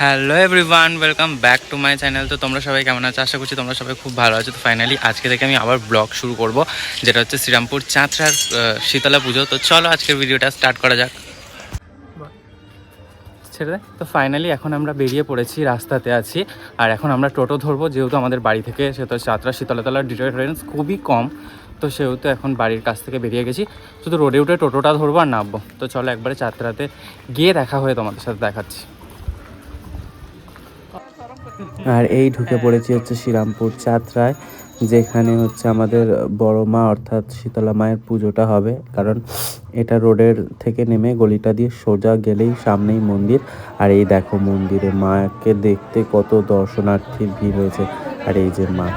Hello everyone welcome back to my channel তো তোমরা সবাই কেমন আছো? আশা করছি তোমরা সবাই খুব ভালো আছো। তো ফাইনালি আজকে থেকে আমি আবার ব্লগ শুরু করব, যেটা হচ্ছে শ্রীরামপুর চাঁচড়ার শীতলা পুজো। তো চলো আজকের ভিডিওটা স্টার্ট করা যাক। ছেড়ে। তো ফাইনালি এখন আমরা বেরিয়ে পড়েছি, রাস্তাতে আছি। আর এখন আমরা টোটো ধরবো, যেহেতু আমাদের বাড়ি থেকে, সেহেতু চাঁতরা শীতলাতলার ডিফারেন্স খুবই কম। তো সেহেতু এখন বাড়ির কাছ থেকে বেরিয়ে গেছি। শুধু রোডে উঠে টোটোটা ধরবো আর নামবো। তো চলো একবারে চাঁতরাতে গিয়ে দেখা হয়ে তোমাদের সাথে দেখাচ্ছি। আর এই ঢুকে পড়েছি হচ্ছে শ্রীরামপুর চাত্রায় যেখানে হচ্ছে আমাদের বড় মা অর্থাৎ শীতলা মায়ের পুজোটা হবে। কারণ এটা রোডের থেকে নেমে গলিটা দিয়ে সোজা গেলেই সামনেই মন্দির। আর এই দেখো মন্দিরে মাকে দেখতে কত দর্শনার্থীর ভিড় হয়েছে। আর এই যে মা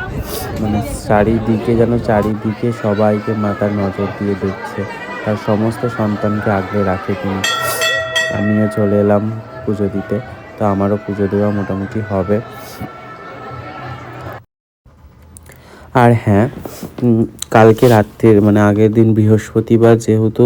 মানে চারিদিকে যেন চারিদিকে সবাইকে মাতার নজর দিয়ে দেখছে। তার সমস্ত সন্তানকে আগলে রাখে তিনি। আমিও চলে এলাম পুজো দিতে। তো আমারও পুজো দেওয়া মোটামুটি হবে। আর হ্যাঁ কালকে রাত্রের মানে আগের দিন বৃহস্পতিবার যেহেতু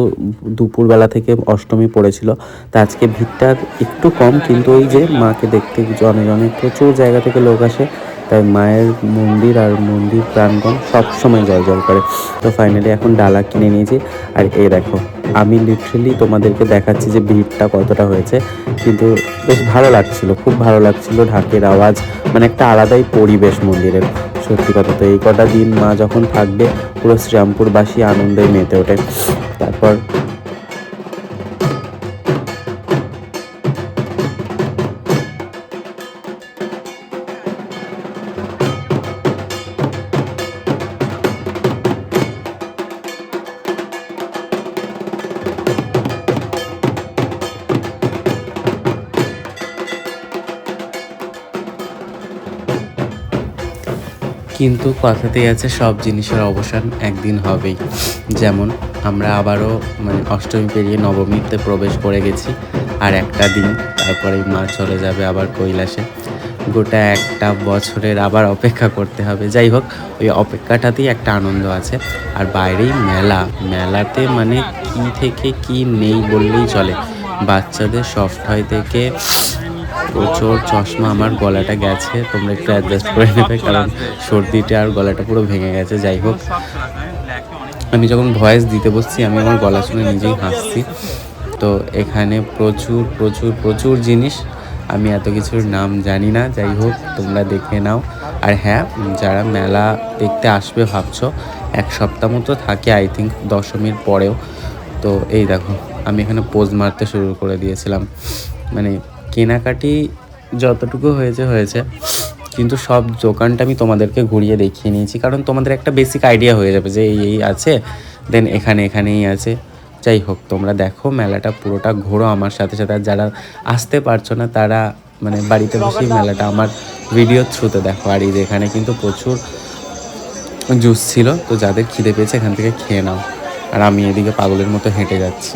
দুপুরবেলা থেকে অষ্টমী পড়েছিল, তা আজকে ভিড়টা একটু কম, কিন্তু ওই যে মাকে দেখতে জনে জনে প্রচুর জায়গা থেকে লোক আসে, তাই মায়ের মন্দির আর মন্দির প্রাঙ্গণ সবসময় জল জল করে। তো ফাইনালি এখন ডালা কিনে নিয়েছি, আর এই দেখো, আমি লিটারেলি তোমাদেরকে দেখাচ্ছি যে ভিড়টা কতটা হয়েছে। কিন্তু বেশ ভালো লাগছিল, খুব ভালো লাগছিল ঢাকের আওয়াজ। মানে একটা আলাদাই পরিবেশ মন্দিরের, সত্যি কথা তো। এই কটা দিন মা যখন থাকবে, পুরো শ্রীরামপুরবাসী আনন্দে মেতে ওঠে। তারপর কিন্তু কথাতেই আছে, সব জিনিসের অবসান একদিন হবেই। যেমন, আমরা আবারও মানে অষ্টমী পেরিয়ে নবমীতে প্রবেশ করে গেছি, আর একটা দিন, তারপরে মা চলে যাবে আবার কৈলাসে। গোটা একটা বছরের আবার অপেক্ষা করতে হবে। যাই হোক, ওই অপেক্ষাটাতেই একটা আনন্দ আছে। আর বাইরেই মেলা। মেলাতে মানে কি থেকে কি নেই বললেই চলে। বাচ্চাদের সফট হয় থেকে প্রচুর চশমা, আমার গলাটা গেছে, তোমরা একটু অ্যাডজাস্ট করে নেবে, কারণ সর্দিটা আর গলাটা পুরো ভেঙে গেছে, যাই হোক। আমি যখন ভয়েস দিতে বসছি, আমি আমার গলা শুনে নিজেই হাসছি। তো এখানে প্রচুর প্রচুর প্রচুর জিনিস, আমি এত কিছুর নাম জানি না, যাই হোক, তোমরা দেখে নাও। আর হ্যাঁ যারা মেলা দেখতে আসবে ভাবছ, এক সপ্তাহ মতো থাকে আই থিঙ্ক দশমীর পরেও। তো এই দেখো, আমি এখানে পোজ মারতে শুরু করে দিয়েছিলাম। মানে কেনাকাটি যতটুকু হয়েছে হয়েছে। কিন্তু সব দোকানটা আমি তোমাদেরকে ঘুরিয়ে দেখিয়ে নিয়েছি। কারণ তোমাদের একটা বেসিক আইডিয়া হয়ে যাবে যে এই এই আছে দেন এখানে, এখানেই আছে। যাই হোক, তোমরা দেখো, মেলাটা পুরোটা ঘোরো আমার সাথে সাথে। আর যারা আসতে পারছ না, তারা মানে বাড়িতে বসেই মেলাটা আমার ভিডিও থ্রুতে দেখো। আর এই এখানে কিন্তু প্রচুর জুস ছিল, তো যাদের খিদে পেয়েছে এখান থেকে খেয়ে নাও। আর আমি এদিকে পাগলের মতো হেঁটে যাচ্ছি।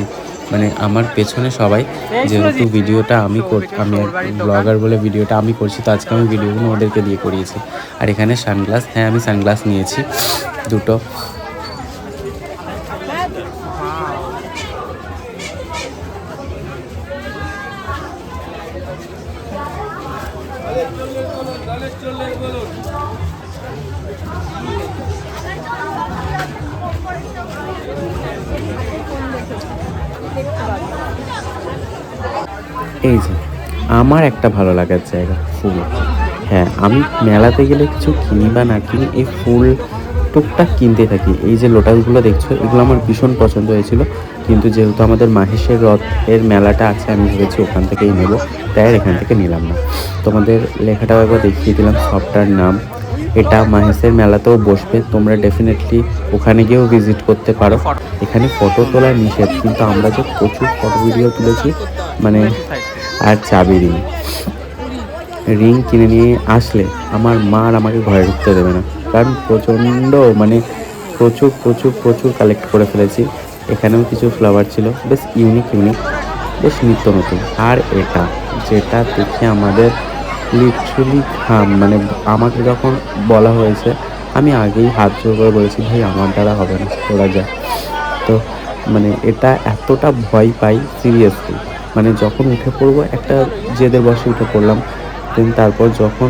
মানে আমার পেছনে সবাই যেহেতু ভিডিওটা আমি আমি ব্লগার বলে ভিডিওটা আমি করছি, তো আজকে আমি ভিডিওগুলো ওদেরকে দিয়ে করিয়েছি। আর এখানে সানগ্লাস হ্যাঁ আমি সানগ্লাস নিয়েছি, দুটো। এই যে, আমার একটা ভালো লাগার জায়গা ফুল। হ্যাঁ আমি মেলাতে গেলে কিছু কিনি বা না কিনি, এই ফুল টুকটাক কিনতে থাকি। এই যে লোটাসগুলো দেখছ, এগুলো আমার ভীষণ পছন্দ হয়েছিল। কিন্তু যেহেতু আমাদের মাহেশের রথের মেলাটা আছে, আমি ভেবেছি ওখান থেকেই নেব। তাই আর এখান থেকে নিলাম না। তোমাদের লেখাটাও একবার দেখিয়ে দিলাম সবটার নাম। এটা মাহেশের মেলাতেও বসবে। তোমরা ডেফিনেটলি ওখানে গিয়েও ভিজিট করতে পারো। এখানে ফটো তোলা নিষেধ, কিন্তু আমরা যে প্রচুর ফটো ভিডিও তুলেছি মানে আর চাবি রিং। রিং কিনে নিয়ে আসলে আমার মা আর আমাকে ঘরে ঢুকতে দেবে না। কারণ প্রচণ্ড মানে প্রচুর প্রচুর প্রচুর কালেক্ট করে ফেলেছি। এখানেও কিছু ফ্লাওয়ার ছিল, বেশ ইউনিক ইউনিক বেশ নিত্য নতুন। আর এটা, যেটা দেখে আমাদের লিটারেলি ঘাম মানে আমাকে যখন বলা হয়েছে, আমি আগেই হাত জোর করে বলেছি, ভাই, আমার দ্বারা হবে না, তোরা যা। তো মানে এটা এতটা ভয় পাই সিরিয়াসলি মানে যখন উঠে পড়ব একটা জেদের বসে উঠে পড়লাম। দেন তারপর যখন